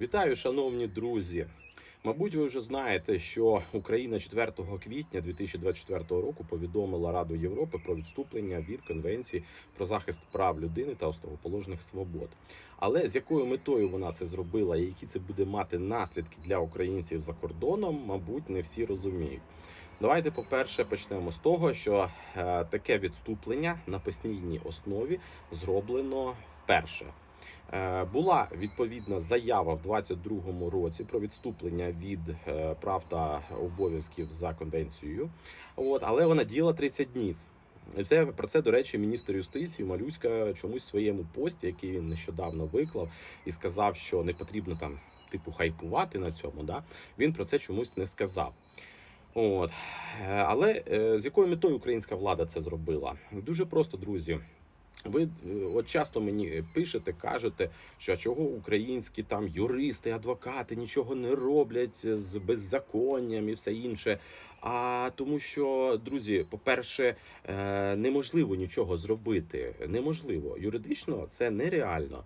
Вітаю, шановні друзі. Мабуть, ви вже знаєте, що Україна 4 квітня 2024 року повідомила Раду Європи про відступлення від Конвенції про захист прав людини та основоположних свобод. Але з якою метою вона це зробила і які це буде мати наслідки для українців за кордоном, мабуть, не всі розуміють. Давайте, по-перше, почнемо з того, що е, таке відступлення на постійній основі зроблено вперше. Е, Була відповідна заява в 22-му році про відступлення від е, прав та обов'язків за конвенцією. От, але вона діяла 30 днів. Це про це, до речі, міністр юстиції Малюська чомусь в своєму пості, який він нещодавно виклав, і сказав, що не потрібно там типу хайпувати на цьому. Да? Він про це чомусь не сказав. От. Е, Але з якою метою українська влада це зробила? Дуже просто, друзі. Ви е, от часто мені пишете, кажете, що чого українські там юристи, адвокати нічого не роблять з беззаконням і все інше. А тому, що друзі, по-перше, е, неможливо нічого зробити. Неможливо юридично це нереально.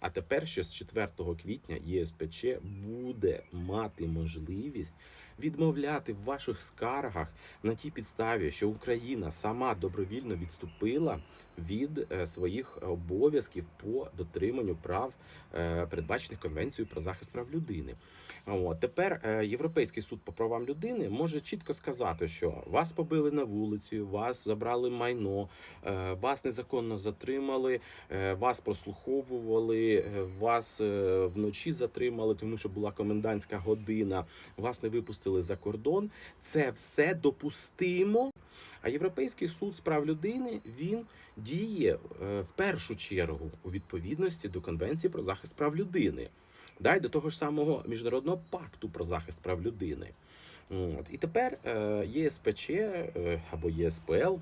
А тепер ще з 4 квітня ЄСПЧ буде мати можливість відмовляти в ваших скаргах на тій підставі, що Україна сама добровільно відступила від е, своїх обов'язків по дотриманню прав, е, передбачених Конвенцією про захист прав людини. От тепер е, Європейський суд по правам людини може чітко сказати, що вас побили на вулиці, вас забрали майно, вас незаконно затримали, вас прослуховували, е, вас е, вночі затримали, тому що була комендантська година, вас не випустили за кордон. Це все допустимо. А Європейський суд з прав людини він діє е, в першу чергу у відповідності до Конвенції про захист прав людини. Да, й до того ж самого міжнародного пакту про захист прав людини. От. І тепер ЄСПЧ або ЄСПЛ,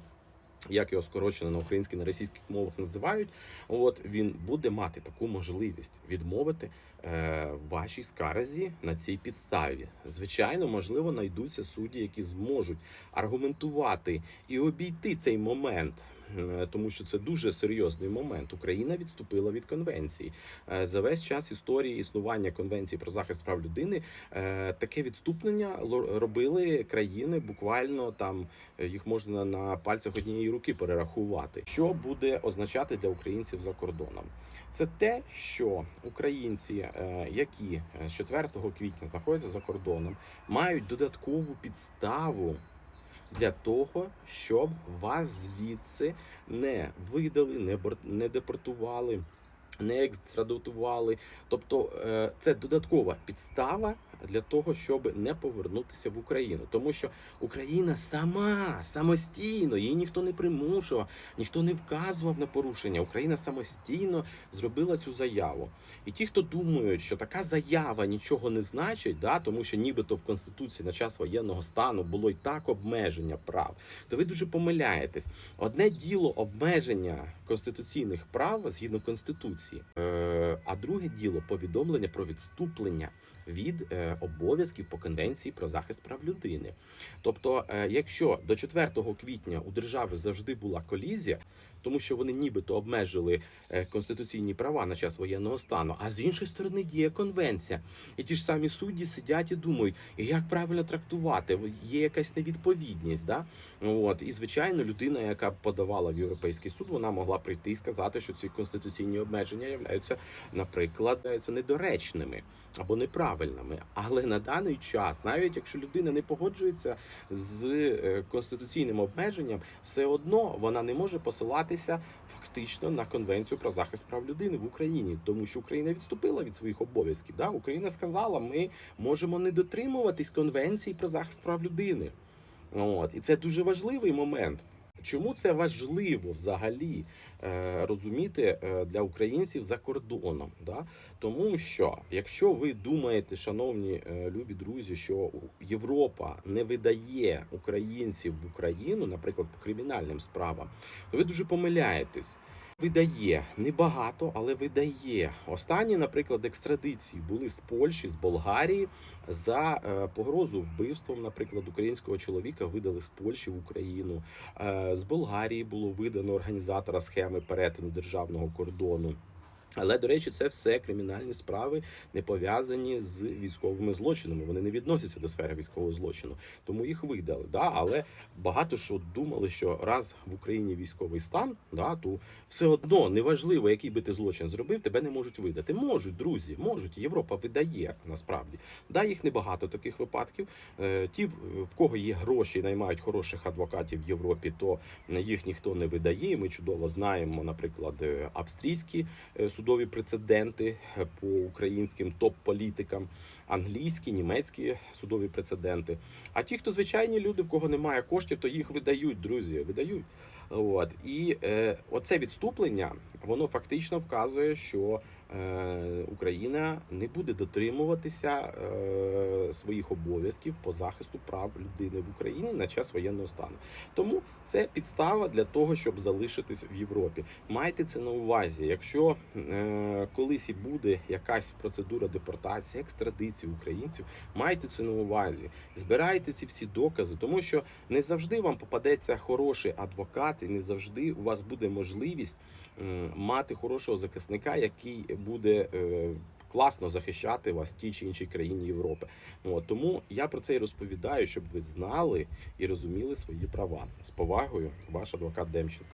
як його скорочено на українській на російських мовах називають, от він буде мати таку можливість відмовити е, вашій скарзі на цій підставі. Звичайно, можливо, знайдуться судді, які зможуть аргументувати і обійти цей момент. Е, Тому що це дуже серйозний момент. Україна відступила від конвенції Е, за весь час історії існування конвенції про захист прав людини. е, Таке відступлення робили країни. Буквально там їх можна на пальцях однієї руки перерахувати. Що буде означати для українців за кордоном? Це те, що українці, які з 4 квітня знаходяться за кордоном, мають додаткову підставу для того, щоб вас звідси не видали, не депортували. Не екстрадотували, тобто е, це додаткова підстава для того, щоб не повернутися в Україну, тому що Україна сама самостійно, її ніхто не примушував, ніхто не вказував на порушення. Україна самостійно зробила цю заяву. І ті, хто думають, що така заява нічого не значить, да, тому що нібито в конституції на час воєнного стану було й так обмеження прав, то ви дуже помиляєтесь. Одне діло обмеження конституційних прав згідно конституції, е, а друге діло повідомлення про відступлення від е, обов'язків по конвенції про захист прав людини. Тобто, е, якщо до 4 квітня у держави завжди була колізія, тому що вони нібито обмежили е, конституційні права на час воєнного стану, а з іншої сторони діє конвенція, і ті ж самі судді сидять і думають, як правильно трактувати, є якась невідповідність. Да? От і звичайно, людина, яка подавала в європейський суд, вона могла прийти і сказати, що ці конституційні обмеження являються, наприклад, недоречними або неправильними. Але на даний час, навіть якщо людина не погоджується з е, конституційним обмеженням, все одно вона не може посилатися фактично на конвенцію про захист прав людини в Україні, тому що Україна відступила від своїх обов'язків. Да? Україна сказала, ми можемо не дотримуватись конвенції про захист прав людини. От і це дуже важливий момент. Чому це важливо взагалі е, розуміти е, для українців за кордоном? Да? Тому що якщо ви думаєте, шановні е, любі друзі, що Європа не видає українців в Україну, наприклад, по кримінальним справам, то ви дуже помиляєтесь. Видає небагато, але видає. Останні, наприклад, екстрадиції були з Польщі, з Болгарії за е, погрозу вбивством, наприклад, українського чоловіка видали з Польщі в Україну. Е, з Болгарії було видано організатора схеми перетину державного кордону. Але до речі, це все кримінальні справи не пов'язані з військовими злочинами. Вони не відносяться до сфери військового злочину, тому їх видали. Да? Але багато що думали, що раз в Україні військовий стан, да, то все одно неважливо, який би ти злочин зробив, тебе не можуть видати. Можуть, друзі, можуть. Європа видає насправді. Да, їх небагато таких випадків. Е, Ті, в кого є гроші і наймають хороших адвокатів в Європі, то їх ніхто не видає. Ми чудово знаємо, наприклад, е, австрійські е, судові прецеденти по українським топ-політикам, англійські, німецькі судові прецеденти. А ті, хто звичайні люди, в кого немає коштів, то їх видають, друзі, видають. От і е, оце відступлення, воно фактично вказує, що Україна не буде дотримуватися е, своїх обов'язків по захисту прав людини в Україні на час воєнного стану. Тому це підстава для того, щоб залишитись в Європі. Майте це на увазі. Якщо е, колись і буде якась процедура депортації, екстрадиції українців, майте це на увазі. Збирайте ці всі докази, тому що не завжди вам попадеться хороший адвокат, і не завжди у вас буде можливість мати хорошого захисника, який буде. е, Класно захищати вас в тій чи іншій країні Європи. От, тому я про це і розповідаю, щоб ви знали і розуміли свої права. З повагою, ваш адвокат Демченко.